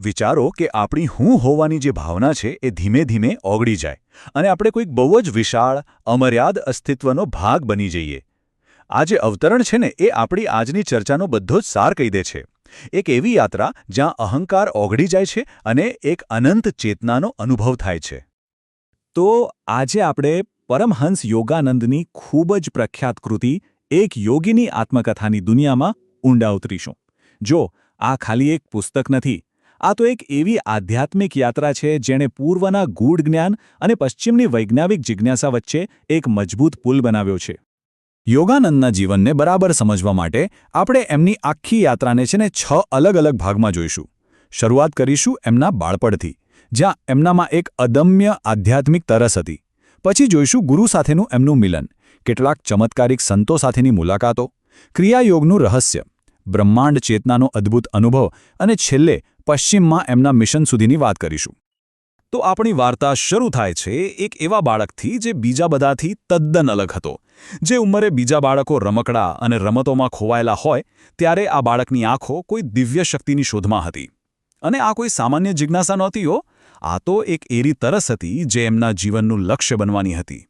વિચારો કે આપણી હું હોવાની જે ભાવના છે એ ધીમે ધીમે ઓગળી જાય અને આપણે કોઈક બહુ જ વિશાળ, અમર્યાદ અસ્તિત્વનો ભાગ બની જઈએ. આ જે અવતરણ છે ને, એ આપણી આજની ચર્ચાનો બધો જ સાર કહી દે છે. એક એવી યાત્રા જ્યાં અહંકાર ઓગળી જાય છે અને એક અનંત ચેતનાનો અનુભવ થાય છે. તો આજે આપણે પરમહંસ યોગાનંદની ખૂબ જ પ્રખ્યાત કૃતિ, એક યોગીની આત્મકથાની દુનિયામાં ઊંડા ઉતરીશું. જો આ ખાલી એક પુસ્તક નથી આ તો એક એવી આધ્યાત્મિક યાત્રા છે જેણે પૂર્વના ગૂઢ જ્ઞાન અને પશ્ચિમની વૈજ્ઞાનિક જિજ્ઞાસા વચ્ચે એક મજબૂત પુલ બનાવ્યો છે. યોગાનંદના જીવનને બરાબર સમજવા માટે આપણે એમની આખી યાત્રાને છે ને છ અલગ અલગ ભાગમાં જોઈશું. શરૂઆત કરીશું એમના બાળપણથી, જ્યાં એમનામાં એક અદમ્ય આધ્યાત્મિક તરસ હતી. પછી જોઈશું ગુરુ સાથેનું એમનું મિલન, કેટલાક ચમત્કારિક સંતો સાથેની મુલાકાતો, ક્રિયાયોગનું રહસ્ય, બ્રહ્માંડ ચેતનાનો અદ્ભુત અનુભવ અને છેલ્લે પશ્ચિમમાં એમના મિશન સુધીની વાત કરીશું. તો આપણી વાર્તા શરૂ થાય છે એક એવા બાળકથી જે બીજા બધાથી તદ્દન અલગ હતો. જે ઉંમરે બીજા બાળકો રમકડા અને રમતોમાં ખોવાયેલા હોય, ત્યારે આ બાળકની આંખો કોઈ દિવ્ય શક્તિની શોધમાં હતી. અને આ કોઈ સામાન્ય જિજ્ઞાસા નહોતી હો. આ તો એક એરી તરસ હતી જે એમના જીવનનું લક્ષ્ય બનવાની હતી.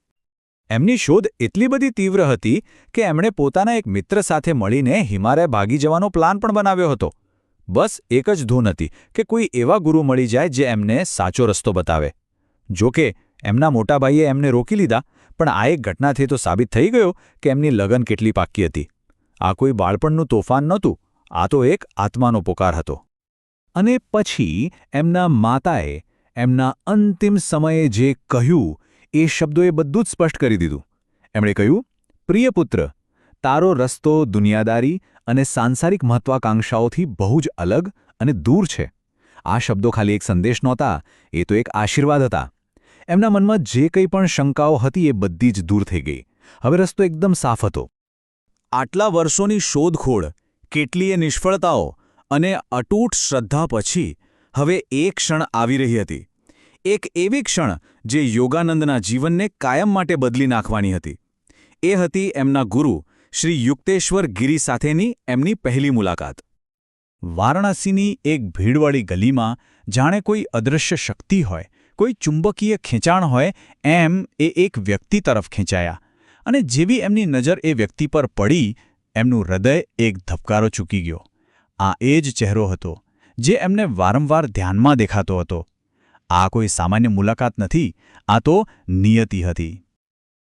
એમની શોધ એટલી બધી તીવ્ર હતી કે એમણે પોતાના એક મિત્ર સાથે મળીને હિમાલય ભાગી જવાનો પ્લાન પણ બનાવ્યો હતો. બસ એક જ ધૂન હતી કે કોઈ એવા ગુરુ મળી જાય જે એમને સાચો રસ્તો બતાવે. જોકે, એમના મોટાભાઈએ એમને રોકી લીધા, પણ આ એક ઘટનાથી તો સાબિત થઈ ગયો કે એમની લગન કેટલી પાક્કી હતી. આ કોઈ બાળપણનું તોફાન નહોતું, આ તો એક આત્માનો પોકાર હતો. અને પછી એમના માતાએ એમના અંતિમ સમયે જે કહ્યું, એ શબ્દોએ બધું જ સ્પષ્ટ કરી દીધું. એમણે કહ્યું, પ્રિય પુત્ર તારો રસ્તો દુનિયાદારી અને સાંસારિક મહત્વાકાંક્ષાઓથી બહુ જ અલગ અને દૂર છે. આ શબ્દો ખાલી એક સંદેશ નહોતા, એ તો એક આશીર્વાદ હતા. એમના મનમાં જે કંઈ પણ શંકાઓ હતી એ બધી જ દૂર થઈ ગઈ. હવે રસ્તો એકદમ સાફ હતો. આટલા વર્ષોની શોધખોળ, કેટલીય નિષ્ફળતાઓ અને અટૂટ શ્રદ્ધા પછી હવે એક ક્ષણ આવી રહી હતી. એક એવી ક્ષણ જે યોગાનંદના જીવનને કાયમ માટે બદલી નાખવાની હતી. એ હતી એમના ગુરુ શ્રી યુક્તેશ્વર ગિરી સાથેની એમની પહેલી મુલાકાત. વારાણસીની એક ભીડવાળી ગલીમાં જાણે કોઈ અદૃશ્ય શક્તિ હોય, કોઈ ચુંબકીય ખેંચાણ હોય, એમ એ એક વ્યક્તિ તરફ ખેંચાયા અને જેવી એમની નજર એ વ્યક્તિ પર પડી, એમનું હૃદય એક ધબકારો ચૂકી ગયો. આ એ જ ચહેરો હતો, જે એમને વારંવાર ધ્યાનમાં દેખાતો હતો. આ કોઈ સામાન્ય મુલાકાત નથી, આ તો નિયતિ હતી.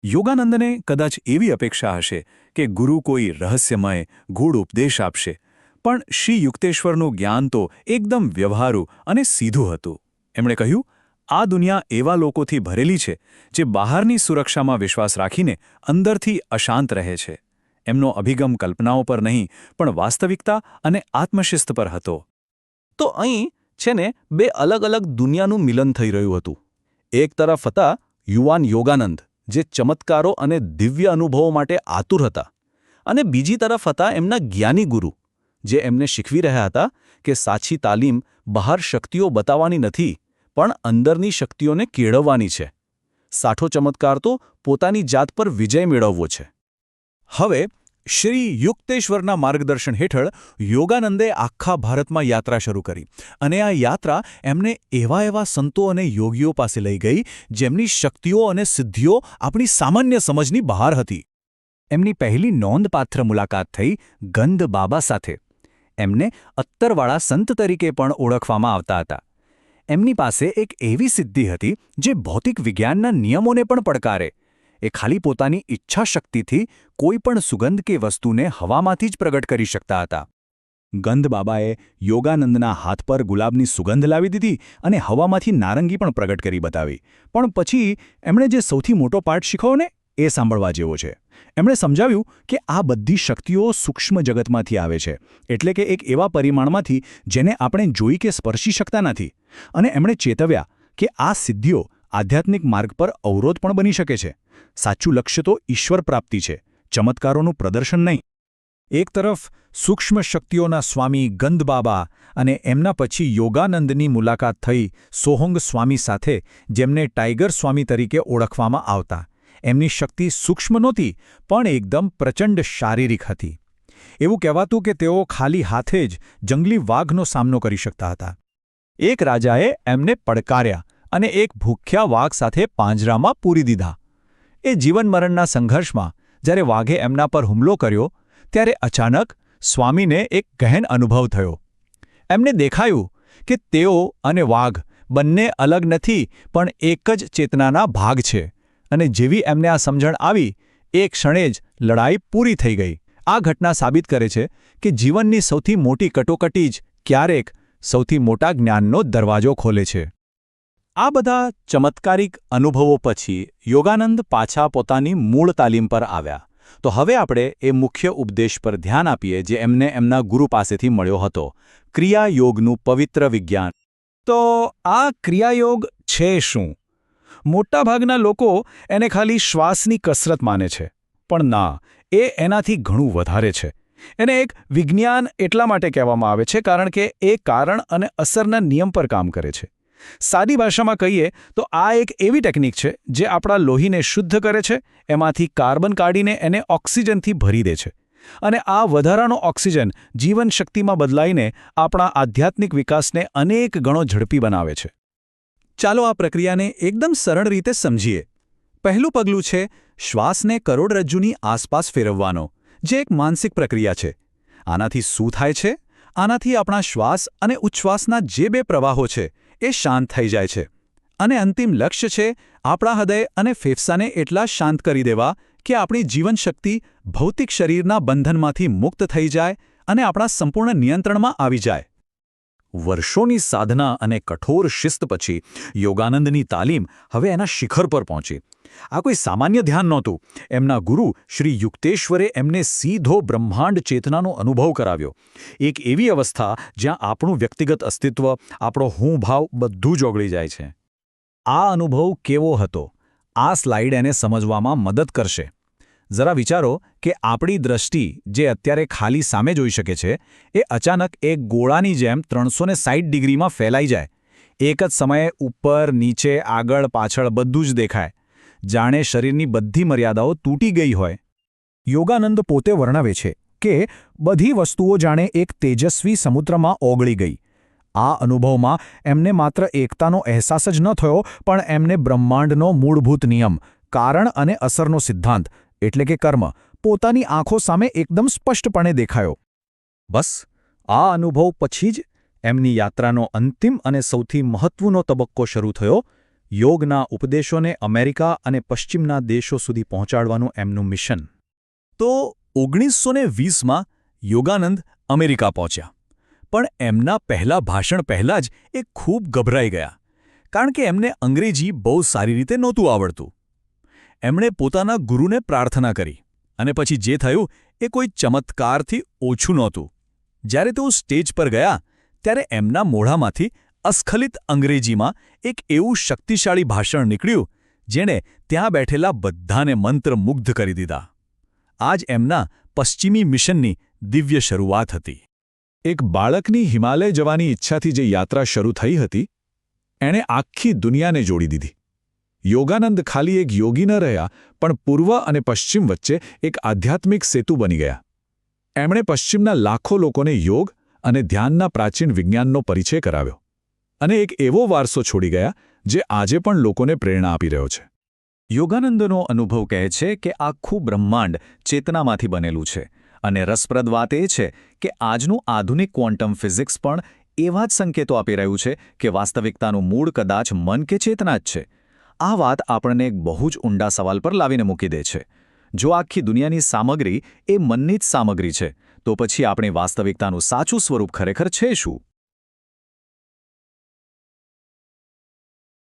યોગાનંદને કદાચ એવી અપેક્ષા હશે કે ગુરુ કોઈ રહસ્યમય, ગૂઢ ઉપદેશ આપશે. પણ શ્રી યુક્તેશ્વરનું જ્ઞાન તો એકદમ વ્યવહારુ અને સીધું હતું. એમણે કહ્યું, આ દુનિયા એવા લોકોથી ભરેલી છે, જે બહારની સુરક્ષામાં વિશ્વાસ રાખીને અંદરથી અશાંત રહે છે. એમનો અભિગમ કલ્પનાઓ પર નહીં, પણ વાસ્તવિકતા અને આત્મશિસ્ત પર હતો. તો અહીં છે ને બે અલગ અલગ દુનિયાનું મિલન થઈ રહ્યું હતું. એક તરફ હતા યુવાન યોગાનંદ જે ચમત્કારો અને દિવ્ય અનુભવો માટે આતુર હતા. અને બીજી તરફ હતા એમના જ્ઞાની ગુરુ, જે એમને શીખવી રહ્યા હતા કે સાચી તાલીમ બહાર શક્તિઓ બતાવવાની નથી, પણ અંદરની શક્તિઓને કેળવવાની છે. સાઠો ચમત્કાર તો પોતાની જાત પર વિજય મેળવવો છે. હવે શ્રી યુક્તેશ્વરના માર્ગદર્શન હેઠળ યોગાનંદે આખા ભારતમાં યાત્રા શરૂ કરી. અને આ યાત્રા એમને એવા એવા સંતો અને યોગીઓ પાસે લઈ ગઈ, જેમની શક્તિઓ અને સિદ્ધિઓ આપણી સામાન્ય સમજની બહાર હતી. એમની પહેલી નોંધપાત્ર મુલાકાત થઈ ગંધ બાબા સાથે. એમને અત્તરવાળા સંત તરીકે પણ ઓળખવામાં આવતા હતા. એમની પાસે એક એવી સિદ્ધિ હતી, જે ભૌતિક વિજ્ઞાનના નિયમોને પણ પડકારે. એ ખાલી પોતાની ઈચ્છાશક્તિથી કોઈ પણ સુગંધ કે વસ્તુને હવામાંથી જ પ્રગટ કરી શકતા હતા. ગંધ બાબાએ યોગાનંદના હાથ પર ગુલાબની સુગંધ લાવી દીધી અને હવામાંથી નારંગી પણ પ્રગટ કરી બતાવી. પણ પછી એમણે જે સૌથી મોટો પાઠ શીખવો ને, એ સાંભળવા જેવો છે. એમણે સમજાવ્યું કે આ બધી શક્તિઓ સૂક્ષ્મ જગતમાંથી આવે છે, એટલે કે એક એવા પરિમાણમાંથી જેને આપણે જોઈ કે સ્પર્શી શકતા નથી. અને એમણે ચેતવ્યા કે આ સિદ્ધિઓ આધ્યાત્મિક માર્ગ પર અવરોધ પણ બની શકે છે. સાચું લક્ષ્ય તો ઈશ્વર પ્રાપ્તિ છે, ચમત્કારોનું પ્રદર્શન નહીં. એક તરફ, સૂક્ષ્મ શક્તિઓના સ્વામી ગંદબાબા અને એમના પછી યોગાનંદની મુલાકાત થઈ સોહંગ સ્વામી સાથે, જેમને ટાઈગર સ્વામી તરીકે ઓળખવામાં આવતા. એમની શક્તિ સૂક્ષ્મ નહોતી, પણ એકદમ પ્રચંડ શારીરિક હતી. એવું કહેવાતું કે તેઓ ખાલી હાથે જ જંગલી વાઘનો સામનો કરી શકતા હતા. એક રાજાએ એમને પડકાર્યા અને એક ભૂખ્યા વાઘ સાથે પાંજરામાં પૂરી દીધા. એ જીવનમરણના સંઘર્ષમાં, જ્યારે વાઘે એમના પર હુમલો કર્યો, ત્યારે અચાનક સ્વામીને એક ગહેન અનુભવ થયો. એમને દેખાયું કે તેઓ અને વાઘ બંને અલગ નથી, પણ એક જ ચેતનાના ભાગ છે અને જેવી એમને આ સમજણ આવી, એ ક્ષણે જ લડાઈ પૂરી થઈ ગઈ. આ ઘટના સાબિત કરે છે કે જીવનની સૌથી મોટી કટોકટી જ ક્યારેક સૌથી મોટા જ્ઞાનનો દરવાજો ખોલે છે. આ બધા ચમત્કારિક અનુભવો પછી યોગાનંદ પાછા પોતાની મૂળ તાલીમ પર આવ્યા. તો હવે આપણે એ મુખ્ય ઉપદેશ પર ધ્યાન આપીએ જે એમને એમના ગુરુ પાસેથી મળ્યો હતો. ક્રિયાયોગનું પવિત્ર વિજ્ઞાન. તો આ ક્રિયાયોગ છે શું? મોટાભાગના લોકો એને ખાલી શ્વાસની કસરત માને છે. પણ ના, એ એનાથી ઘણું વધારે છે. એને એક વિજ્ઞાન એટલા માટે કહેવામાં આવે છે કારણ કે એ કારણ અને અસરના નિયમ પર કામ કરે છે. સાદી ભાષામાં કહીએ તો આ એક એવી ટેકનિક છે જે આપણા લોહીને શુદ્ધ કરે છે, એમાંથી કાર્બન કાઢીને એને ઓક્સિજનથી ભરી દે છે. અને આ વધારાનો ઓક્સિજન જીવનશક્તિમાં બદલાઈને આપણા આધ્યાત્મિક વિકાસને અનેક ગણો ઝડપી બનાવે છે. ચાલો આ પ્રક્રિયાને એકદમ સરળ રીતે સમજીએ. પહેલું પગલું છે શ્વાસને કરોડરજ્જુની આસપાસ ફેરવવાનો, જે એક માનસિક પ્રક્રિયા છે. આનાથી શું થાય છે? આનાથી આપણા શ્વાસ અને ઉચ્છ્વાસના જે બે પ્રવાહો છે એ શાંત થઈ જાય છે. અને અંતિમ લક્ષ્ય છે, આપણા હૃદય અને ફેફસાને એટલા શાંત કરી દેવા કે આપણી જીવનશક્તિ ભૌતિક શરીરના બંધનમાંથી મુક્ત થઈ જાય અને આપણા સંપૂર્ણ નિયંત્રણમાં આવી જાય. વર્ષોની સાધના અને કઠોર શિસ્ત પછી યોગાનંદની તાલીમ હવે એના શિખર પર પહોંચી. આ કોઈ સામાન્ય ધ્યાન નહોતું. એમના ગુરુ શ્રી યુક્તેશ્વરે એમને સીધો બ્રહ્માંડ ચેતનાનો અનુભવ કરાવ્યો. એક એવી અવસ્થા જ્યાં આપણું વ્યક્તિગત અસ્તિત્વ, આપણો હું ભાવ બધું જ ઓગળી જાય છે. આ અનુભવ કેવો હતો? આ સ્લાઇડ એને સમજવામાં મદદ કરશે. જરા વિચારો કે આપણી દ્રષ્ટિ જે અત્યારે ખાલી સામે જોઈ શકે છે, એ અચાનક એક ગોળાની જેમ ત્રણસો ડિગ્રીમાં ફેલાઈ જાય. એક જ સમયે ઉપર, નીચે, આગળ, પાછળ બધું જ દેખાય. જાણે શરીરની બધી મર્યાદાઓ તૂટી ગઈ હોય. યોગાનંદ પોતે વર્ણવે છે કે બધી વસ્તુઓ જાણે એક તેજસ્વી સમુદ્રમાં ઓગળી ગઈ. આ અનુભવમાં એમને માત્ર એકતાનો અહેસાસ જ ન થયો, પણ એમને બ્રહ્માંડનો મૂળભૂત નિયમ, કારણ અને અસરનો સિદ્ધાંત, એટલે કે કર્મ, પોતાની આંખો સામે એકદમ સ્પષ્ટપણે દેખાયો. બસ, આ અનુભવ પછી જ એમની યાત્રાનો અંતિમ અને સૌથી મહત્વનો તબક્કો શરૂ થયો યોગના ઉપદેશોને અમેરિકા અને પશ્ચિમના દેશો સુધી પહોંચાડવાનું એમનું મિશન. તો ઓગણીસો ને વીસમાં યોગાનંદ અમેરિકા પહોંચ્યા. પણ એમના પહેલા ભાષણ પહેલાં જ એ ખૂબ ગભરાઈ ગયા, કારણ કે એમને અંગ્રેજી બહુ સારી રીતે નહોતું આવડતું. એમણે પોતાના ગુરુને પ્રાર્થના કરી, અને પછી જે થયું એ કોઈ ચમત્કારથી ઓછું નહોતું. જ્યારે તેઓ સ્ટેજ પર ગયા, ત્યારે એમના મોઢામાંથી અસ્ખલિત અંગ્રેજીમાં એક એવું શક્તિશાળી ભાષણ નીકળ્યું, જેણે ત્યાં બેઠેલા બધાને મંત્રમુગ્ધ કરી દીધા. આજ એમના પશ્ચિમી મિશનની દિવ્ય શરૂઆત હતી. એક બાળકની હિમાલય જવાની ઈચ્છાથી જે યાત્રા શરૂ થઈ હતી, એણે આખી દુનિયાને જોડી દીધી. યોગાનંદ ખાલી એક યોગી ન રહ્યા, પણ પૂર્વ અને પશ્ચિમ વચ્ચે એક આધ્યાત્મિક સેતુ બની ગયા. એમણે પશ્ચિમના લાખો લોકોને યોગ અને ધ્યાનના પ્રાચીન વિજ્ઞાનનો પરિચય કરાવ્યો. અને એક એવો વારસો છોડી ગયા, જે આજે પણ લોકોને પ્રેરણા આપી રહ્યો છે. યોગાનંદનો અનુભવ કહે છે કે આખું બ્રહ્માંડ ચેતનામાંથી બનેલું છે અને રસપ્રદ વાત એ છે કે આજનું આધુનિક ક્વોન્ટમ ફિઝિક્સ પણ એવા જ સંકેતો આપી રહ્યું છે કે વાસ્તવિકતાનું મૂળ કદાચ મન કે ચેતના જ છે. આ વાત આપણને એક બહુ જ ઊંડા સવાલ પર લાવીને મૂકી દે છે. જો આખી દુનિયાની સામગ્રી એ મનની જ સામગ્રી છે, તો પછી આપણી વાસ્તવિકતાનું સાચું સ્વરૂપ ખરેખર છે શું?